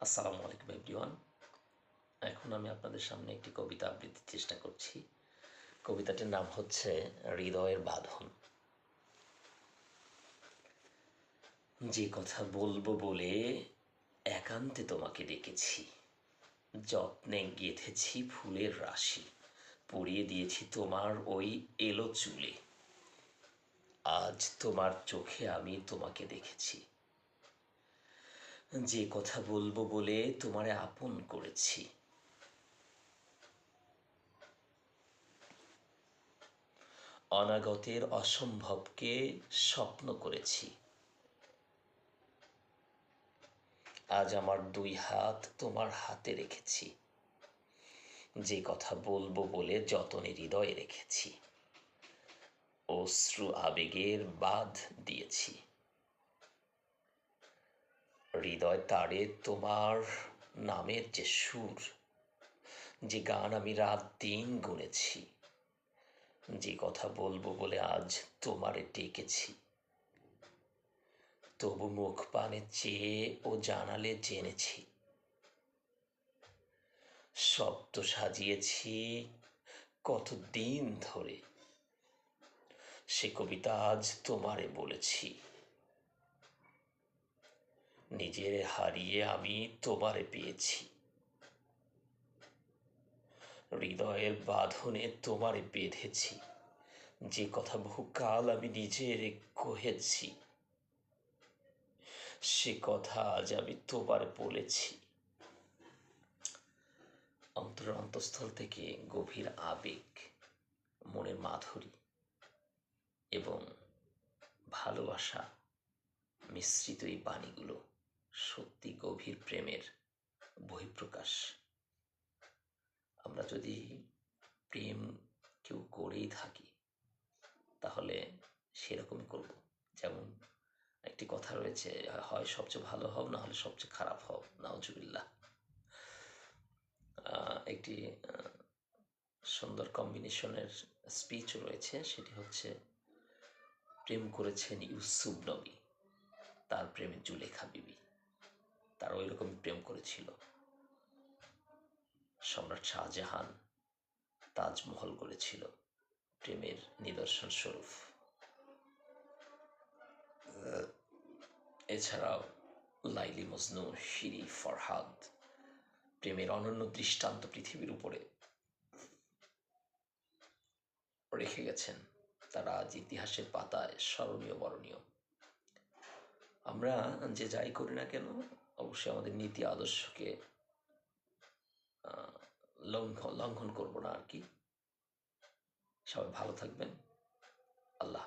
আসসালামু আলাইকুম এভরিওয়ান এখন আমি আপনাদের সামনে একটি কবিতা আবৃত্তির চেষ্টা করছি। কবিতাটির নাম হচ্ছে হৃদয়ের বাঁধন। যে কথা বলব বলে একান্তে তোমাকে ডেকেছি। যত্নে গেঁথেছি ফুলের রাশি পরিয়ে দিয়েছি তোমার ওই এলো চুলে। আজ তোমার চোখে আমি তোমাকে দেখেছি। যে কথা বলব বলে তোমারে আপন করেছি। অনাগতের অসম্ভবকে স্বপ্ন করেছি। আজ আমার দুই হাত তোমার হাতে রেখেছি। যে কথা বলব বলে যতনে হৃদয়ে রেখেছি। অশ্রু আবেগের বাঁধ দিয়েছি। হৃদয় তারে তোমার নামের যে সুর, যে গান আমি রাত দিন গুনেছি, যে কথা বলব বলে আজ তোমারে ডেকেছি। তবু মুখ পানে চেয়ে ও জানালে জেনেছি, শব্দ সাজিয়েছি কত দিন ধরে, সে কবিতা আজ তোমারে বলেছি। নিজের হারিয়ে আমি তোমারে পেয়েছি। হৃদয়ের বাঁধনে তোমারে বেঁধেছি। যে কথা বহুকাল আমি নিজের কহেছি, সে কথা আজ আমি তোমার বলেছি। অন্তর অন্তঃস্থল থেকে গভীর আবেগ, মনের মাধুরী এবং ভালোবাসা মিশ্রিত এই বাণীগুলো সত্যি গভীর প্রেমের বহিঃপ্রকাশ। আমরা যদি প্রেম কেউ করেই থাকি, তাহলে সেরকমই করব। যেমন একটি কথা রয়েছে, হয় সবচেয়ে ভালো হও, না হলে সবচেয়ে খারাপ হও নাওজুবিল্লাহ একটি সুন্দর কম্বিনেশনের স্পিচ রয়েছে, সেটি হচ্ছে, প্রেম করেছেন ইউসুফ নবী, তার প্রেমে জুলেখা বিবি। প্রেম করেছিল। সম্রাট শাহজাহান তাজমহল করেছিল প্রেমের নিদর্শন স্বরূপ এছাড়াও লাইলি মজনু, শিরি, ফরহাদ প্রেমের অনন্য দৃষ্টান্ত পৃথিবীর উপরে রেখে গেছেন। তারা আজ ইতিহাসের পাতায় স্মরণীয়, বরণীয়। আমরা যে যাই করি না কেন অবশ্যই আমাদের নীতি আদর্শকে লঙ্ঘন লঙ্ঘন করব না আর কি। সবাই ভালো থাকবেন। আল্লাহ